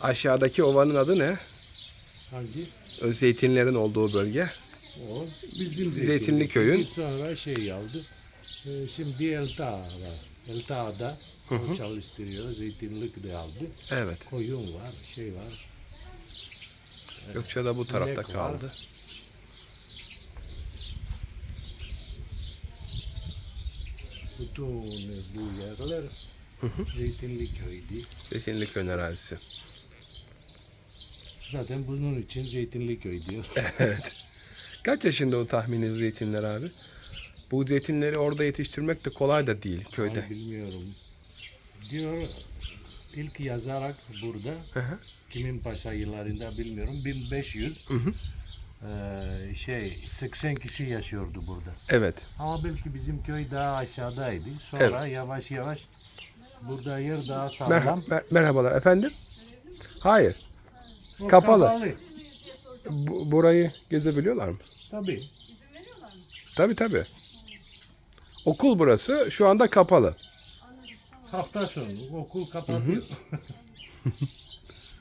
Aşağıdaki ovanın adı ne? Hangi? O zeytinlerin olduğu bölge. O bizim Zeytinli köyün. Sonra şey aldı. Ee, şimdi Elta var. Elta'da o çalıştırıyor. Zeytinlik de aldı. Evet. Koyun var, şey var. Gökçeada bu tarafta İnek var. kaldı. Bütün bu yerler Zeytinli köydü. Zeytinli köyün arazisi. Zaten bunun için Zeytinli köy diyor. Kaç yaşında o tahmini zeytinler abi? Bu zeytinleri orada yetiştirmek de kolay da değil köyde. Onu bilmiyorum. Diyor ilk yazarak burada Hı hı. kimin paşa yıllarında bilmiyorum 1500 eee, şey 80 kişi yaşıyordu burada. Evet. Ama belki bizim köy daha aşağıdaydı. Sonra Evet. yavaş yavaş burada yer daha Mer- sağlam. mer- merhabalar efendim. Hayır. O kapalı. Bu- burayı gezebiliyorlar mı? Tabii. Tabii tabii. Okul burası şu anda kapalı. Hafta sonu okul kapatıyor.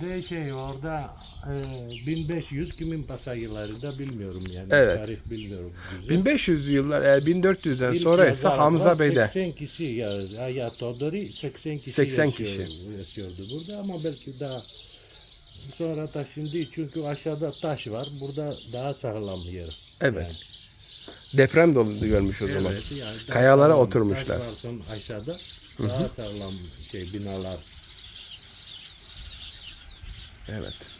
De şey orada e, 1500 kimin pasa yıllarında bilmiyorum yani. Evet. Tarih bilmiyorum. Güzel. 1500 yıllar eğer 1400'den İlk sonra ise Hamza Bey'de. 80 kişi ya, ya Todori 80 kişi 80 yaşıyor, kişi. yaşıyordu burada ama belki daha sonra taşındı çünkü aşağıda taş var. Burada daha sağlam yer. Evet. Deprem dolu görmüş o zaman. Evet, yani daha Kayalara sağlam. oturmuşlar. Aşağıda daha sağlam şey binalar. Evet.